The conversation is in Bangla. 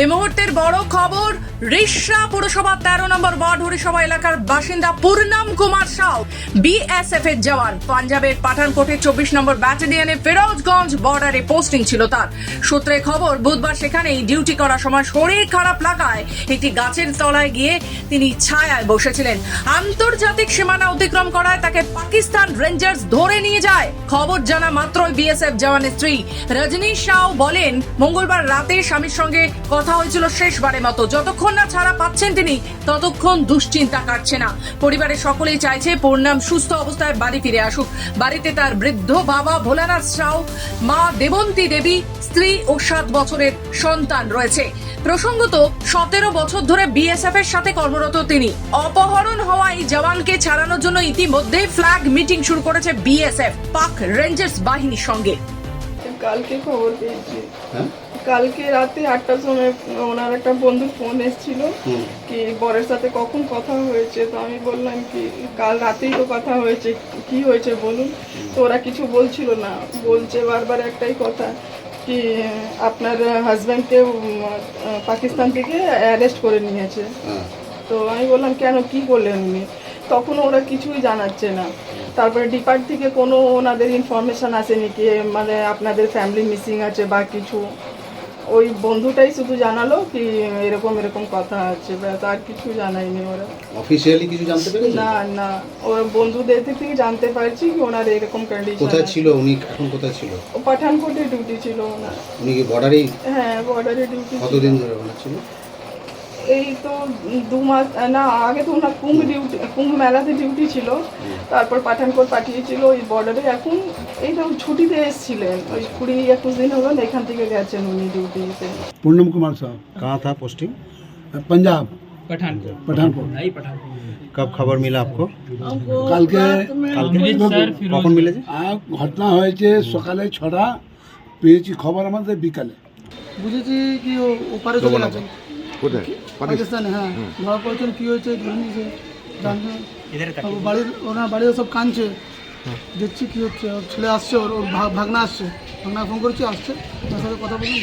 এই মুহূর্তের বড় খবর রিষড়া পুরসভা তেরো নম্বর ওয়ার্ড হরিসভা এলাকার বাসিন্দা পূর্ণম কুমার সাউ। বিএসএফ এর জওয়ান, পাঞ্জাবের পাঠানকোটে চব্বিশ নম্বর ব্যাটালিয়নে ফিরোজগঞ্জ বর্ডারে পোস্টিং ছিল তার। সূত্রে খবর, বুধবার সেখানেই ডিউটি করার সময় শরীর খারাপ লাগায় একটি গাছের তলায় গিয়ে তিনি ছায়ায় বসেছিলেন। আন্তর্জাতিক সীমানা অতিক্রম করায় তাকে পাকিস্তান রেঞ্জার্স ধরে নিয়ে যায়। খবর জানা মাত্রই বিএসএফ জওয়ানের স্ত্রী, রজনী সাউ বলেন, মঙ্গলবার রাতে স্বামীর সঙ্গে কথা হয়েছিল শেষবারের মতো। যতক্ষণ না ছাড়া পাচ্ছেন তিনি, ততক্ষণ দুশ্চিন্তা কাটছে না। পরিবারের সকলেই চাইছে পূর্ণাম সুস্থ অবস্থায় বাড়ি ফিরে আসুক। বাড়িতে তার বৃদ্ধ বাবা ভোলানাথ সাউ, মা দেবন্তী দেবী, স্ত্রী ও সাত বছরের সন্তান রয়েছে। প্রসঙ্গত, সতেরো বছর ধরে বিএসএফ এর সাথে কর্মরত তিনি। অপহরণ হওয়া এই জওয়ানকে ছাড়ানোর জন্য ইতিমধ্যেই ফ্ল্যাগ মিটিং শুরু করেছে বিএসএফ পাক রেঞ্জার্স বাহিনীর সঙ্গে। কালকে খবর পেয়েছি। হ্যাঁ? কালকে রাতে আটটার সময় ওনার একটা বন্ধুর ফোন এসেছিল কি বরের সাথে কখন কথা হয়েছে? তো আমি বললাম কি কাল রাতেই তো কথা হয়েছে কি হয়েছে বলুন? তো ওরা কিছু বলছিল না। বলছে বারবার একটাই কথা কি আপনার হাজব্যান্ডকে পাকিস্তান থেকে অ্যারেস্ট করে নিয়েছে। হ্যাঁ। তো আমি বললাম কেন? কি করলেন উনি? তখন ওরা কিছুই জানাচ্ছে না। তারপরে ডিপার্ট থেকে কোনো ওনাদের ইনফরমেশন আসেনি কি মানে আপনাদের ফ্যামিলি মিসিং আছে বা কিছু। ওই বন্ধুটাই শুধু জানালো কি এরকম এরকম কথা আছে ব্যাস আর কিছু জানায়নি ওরা। অফিসিয়ালি কিছু জানতে পেরেছেন? না না ওরা বন্ধুদের থেকে জানতে পারছি কি ওনার এরকম কন্ডিশন কোথায় ছিল উনি এখন কোথায় ছিল? পাঠানকোটে ডিউটি ছিল ওনার। উনি কি বর্ডারেই হ্যাঁ বর্ডারে ডিউটি কতদিন ধরে ওখানে ছিল? এই তো দু মাস না আগে তো ওনার কুম্ভ ডিউটি কুম্ভ মেলাতে ডিউটি ছিল তারপর পাঠানকোট পাঠিয়েছিল ওই বর্ডারে এখন এই তো ছুটিতে এসেছিলেন ওই কুড়ি একুশ দিন হলো না, এখান থেকে গেছেন উনি ডিউটিতে पूनम कुमार साहब कहाँ था पोस्टिंग पंजाब पठानकोट पठानकोट नहीं पठानकोट कब खबर मिला आपको কালকে কখন মিলেছে আহ, ঘটনা হয়েছে সকালে ছটা পেয়েছি খবর আমাদের বিকালে বুঝেছি কি ও ওপারে চলে গেছেন কোথায়? পাকিস্তানে। হ্যাঁ। ধরা পড়েছেন কি হয়েছে ধরে নিয়েছে বাড়ির ওনার বাড়িও সব কাঁদছে। দেখছি কি হচ্ছে ওর ছেলে আসছে ওর ভাগনা আসছে। ভাগনা ফোন করছে আসছে। তার সাথে কথা বলুন